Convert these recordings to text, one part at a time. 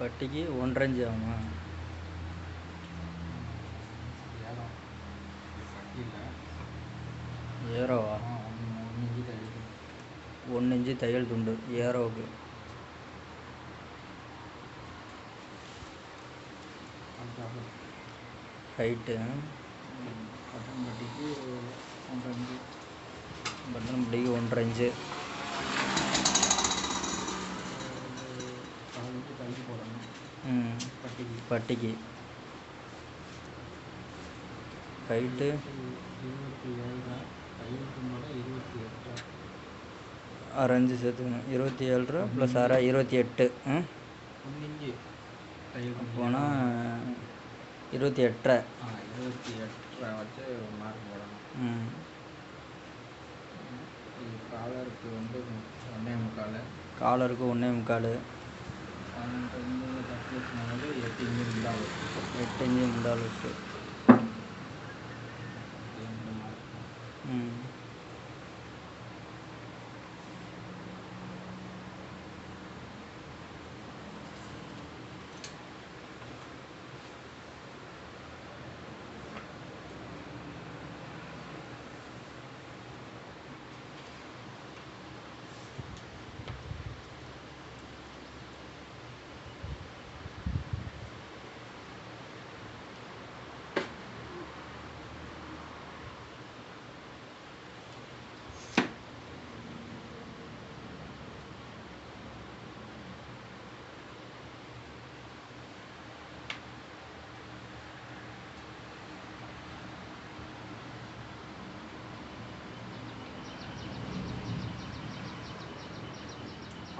பட்டிக்கு ஒன்றரை இன்ச்சு ஆகுமா ஏரோவா ஒன்று இஞ்சி இன்ச்சு தையல் துண்டு ஏரோவுக்கு ஹைட்டு. பட்டன் பட்டிக்கு ஒன்றரை இஞ்சி பட்டன் பிடிக்கு ஒன்றரை இன்ச்சு பட்டிக்கு ஹைட்டு இருபத்தி ஏழு மேலே இருபத்தி எட்டு அரை இன்ச்சு சேர்த்துக்கணும் இருபத்தி ஏழு ரூபா ப்ளஸ் அரை இருபத்தி எட்டு ஒன்று இஞ்சி போனால் இருபத்தி எட்டரை இருபத்தி எட்டரை வச்சு மார்க் போடணும் காலருக்கு வந்து ஒன்றே முக்கால் காலருக்கு ஒன்றே முக்கால் பன்னெண்டு வந்து தட்டு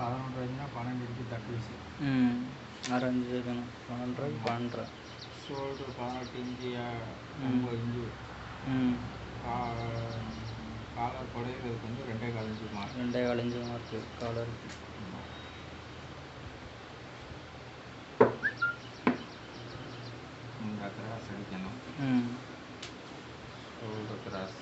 பதினொன்று பன்னெண்டு இஞ்சி தட்டு வச்சு ம். அரை இன்ச்சு சேர்க்கணும் பன்னெண்டு ரூபாய்க்கு பன்னெண்டரை. ஷோல்டர் பதினெட்டு இஞ்சி ஒம்பது இஞ்சி. ம். காலர் குடையிறதுக்கு வந்து ரெண்டே கால் இஞ்சி மார்க். ரெண்டே கால் இன்ச்சு மார்க்கு காலருக்கு இந்த கிராஸ் அடிக்கணும் ம் ஷோல்டர் கிராஸ்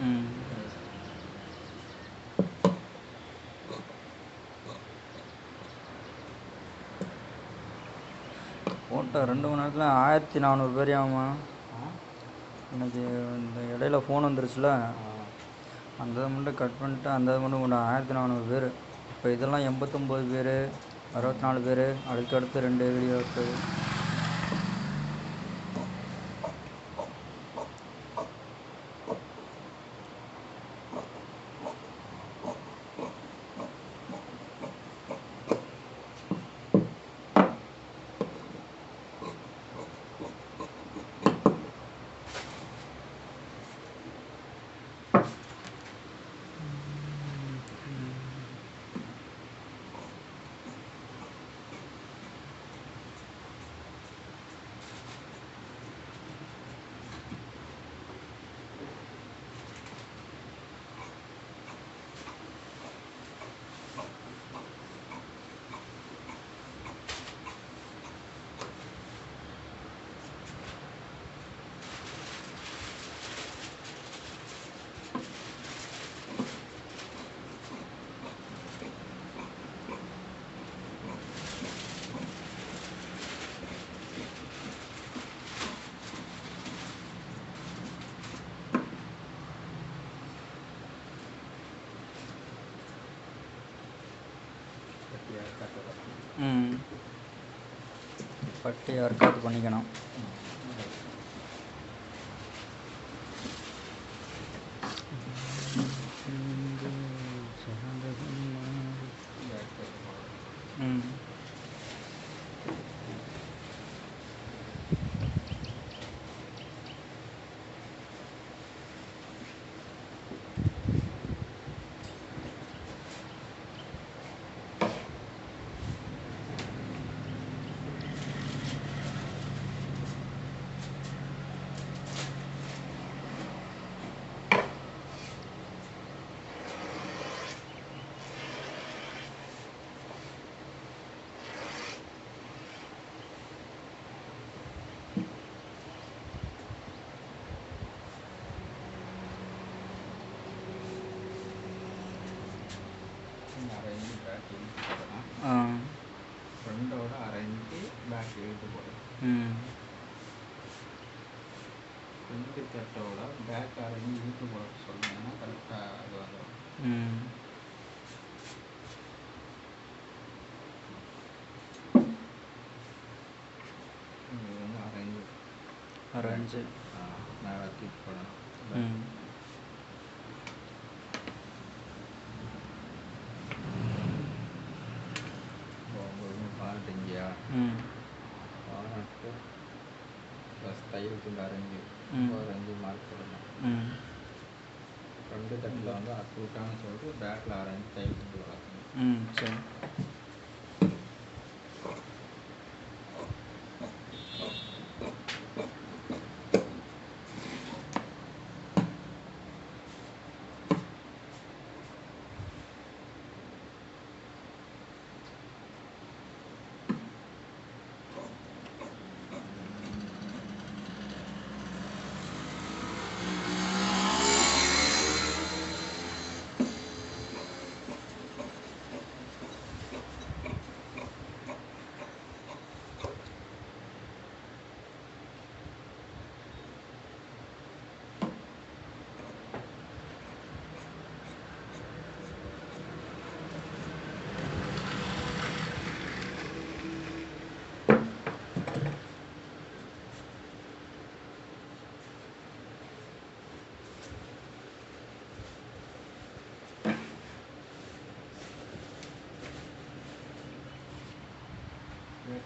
ம் கரெக்டாக ரெண்டு மணி நேரத்தில் ஆயிரத்தி நானூறு பேர் ஆமா எனக்கு இந்த இடையில ஃபோன் வந்துருச்சுல. அந்த இதை மட்டும் கட் பண்ணிட்டு அந்த இது மட்டும் கொண்டு ஆயிரத்தி நானூறு பேர். இப்போ இதெல்லாம் எண்பத்தொம்போது பேர் அறுபத்தி நாலு பேர் அடுத்தடுத்து ரெண்டு வீடியோ இருக்குது ம். பட்டி ஒர்க் பண்ணிக்கணும். ஃப்ரண்டோட அரை இன்ச்சு பேக் இழுத்து ம் ஃப்ரண்ட் கட்டோட பேக் அரை இன்ச்சு இழுத்து போட சொன்னீங்கன்னா கரெக்டாக அது வந்துடும் இது வந்து மேலே தூக்கி போடணும் ம் ஒம்பது பதினெட்டு இஞ்சியா ம் பதினெட்டு ப்ளஸ் தையல் துண்டு அரைஞ்சு ம். ஒரு அஞ்சு மார்க் போடணும் ம் ஃப்ரண்ட் தட்டில் வந்து அசூட்டான்னு சொல்லிட்டு பேக்கில் அரைஞ்சு தையல் துண்டு வளர்க்கணும் ம் சரி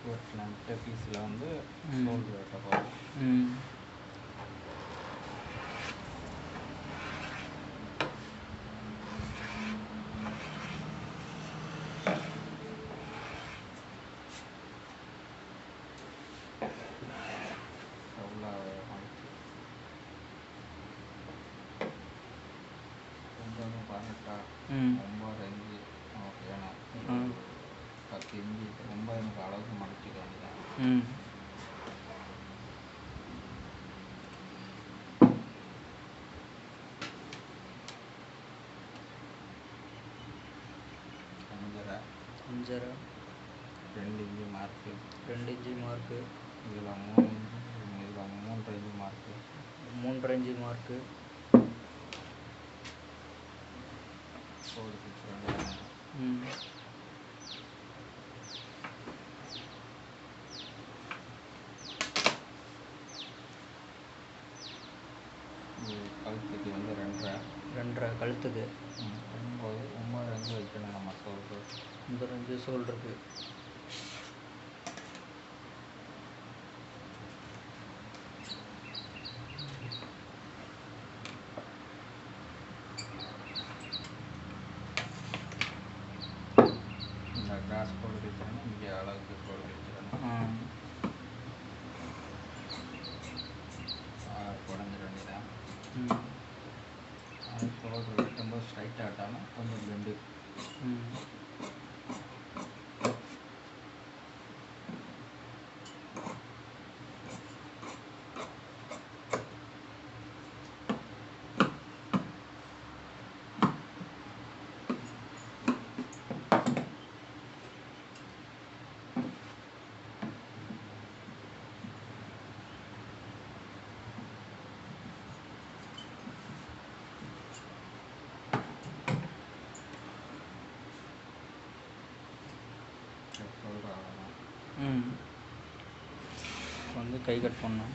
ஒர்க்கில் விட்ட பீஸில் வந்து ம். சோல்டர் வெட்ட போகிறோம் ம் எவ்வளோ ஆயிடுச்சு ஒம்பது பதினெட்டா ம் ஒம்பது அஞ்சு நமக்கு வேணும் ம். பத்து இஞ்சி ஒம்பது எனக்கு அளவுக்கு மடிச்சுக்க அஞ்சரை. அஞ்சரை. ரெண்டு இஞ்சி மார்க்கு ரெண்டு இன்ச்சு மார்க்கு இதில் மூணு இதில் மூன்றரை இஞ்சி மார்க்கு மூன்றரை இன்ச்சு மார்க்கு ம் இது கழுத்துக்கு வந்து ரெண்டரை ரெண்டரை கழுத்துக்கு. ம், ஒம்பது ஒம்பது அஞ்சு வைக்கணும் நம்ம சோல்டர் ஒன்பது அஞ்சு சோல் இப்போ வந்து கை கட் பண்ணோம்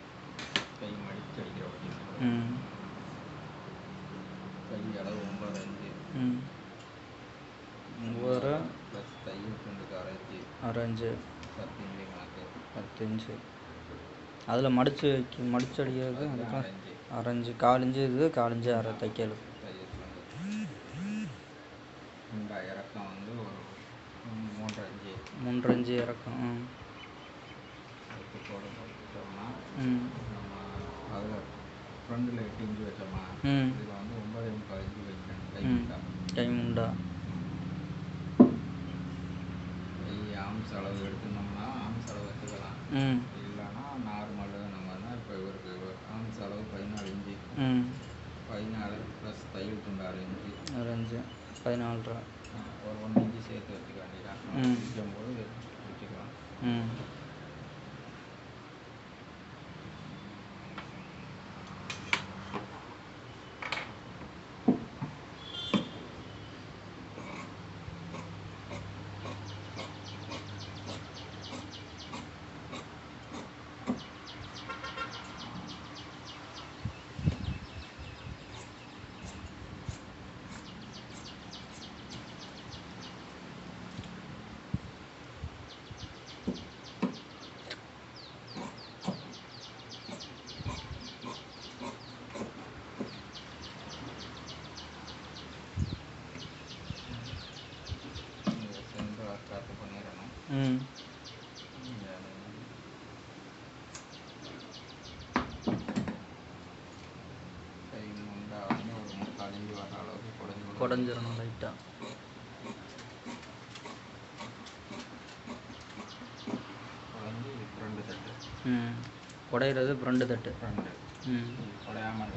இன்ச்சு பத்து இன்ச்சு கணக்கு பத்து இன்ச்சு அதில் மடித்து வைக்க மடித்து அடிக்கிறது அதுக்கு அதுக்கெலாம் அரை இன்ச்சு அரை இன்ச்சு கால் இன்ச்சு இது கால் இன்ச்சு அரை தைக்கல். இந்த இறக்கம் வந்து ஒரு மூ- மூன்றரை இன்ச்சு மூன்றரை இன்ச்சு இறக்கம் அதுக்கு கோடு போட்டுட்டோம்னா ம். நம்ம அதில் ஃப்ரண்டில் எட்டு இன்ச்சு வச்சோமா ம். இதில் வந்து ஒன்பது முக்கால் இன்ச்சு வைக்கணும். கை ம் முட்டா கை முண்டா கை ஆம்ஸ் அளவு எடுத்துனோம்னா ஆம்ஸ் அளவு வச்சுக்கலாம் ம். இல்லைன்னா நார்மல் நம்ம வந்து இப்போ இவருக்கு ஆம்ஸ் அளவு பதினாலு ம். பதினாலு ப்ளஸ் தையல் துண்டு அரை இன்ச்சு அரை இன்ச்சு பதினாலரை. ஒரு ஒன்று இன்ச்சு சேர்த்து வச்சுக்க வேண்டியதான் ம். வைக்கும்போது வச்சுக்கலாம் ம் இந்த சென்டர் ஸ்டார்ட் பண்ணிடணும் ம் கை முண்டா வந்து ஒரு முக்கால் இன்ச்சு வர அளவுக்கு குறைஞ்சி குடஞ்சிடணும் லைட்டாக ம். குடையிறது ஃப்ரண்ட் தட்டு. ம். குறையாமல்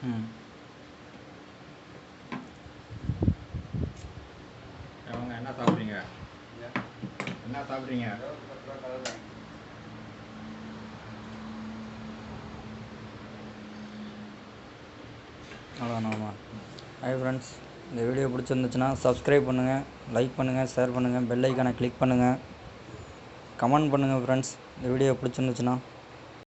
Hmm. Emang enak tabrinya? Ya. Enak tabrinya? Ya, Kalau nama hi friends இந்த வீடியோ பிடிச்சிருந்துச்சுன்னா சப்ஸ்கிரைப் பண்ணுங்கள் லைக் பண்ணுங்கள் ஷேர் பண்ணுங்கள் பெல் ஐக்கானை கிளிக் பண்ணுங்கள் கமெண்ட் பண்ணுங்கள் ஃப்ரெண்ட்ஸ் இந்த வீடியோ பிடிச்சிருந்துச்சுன்னா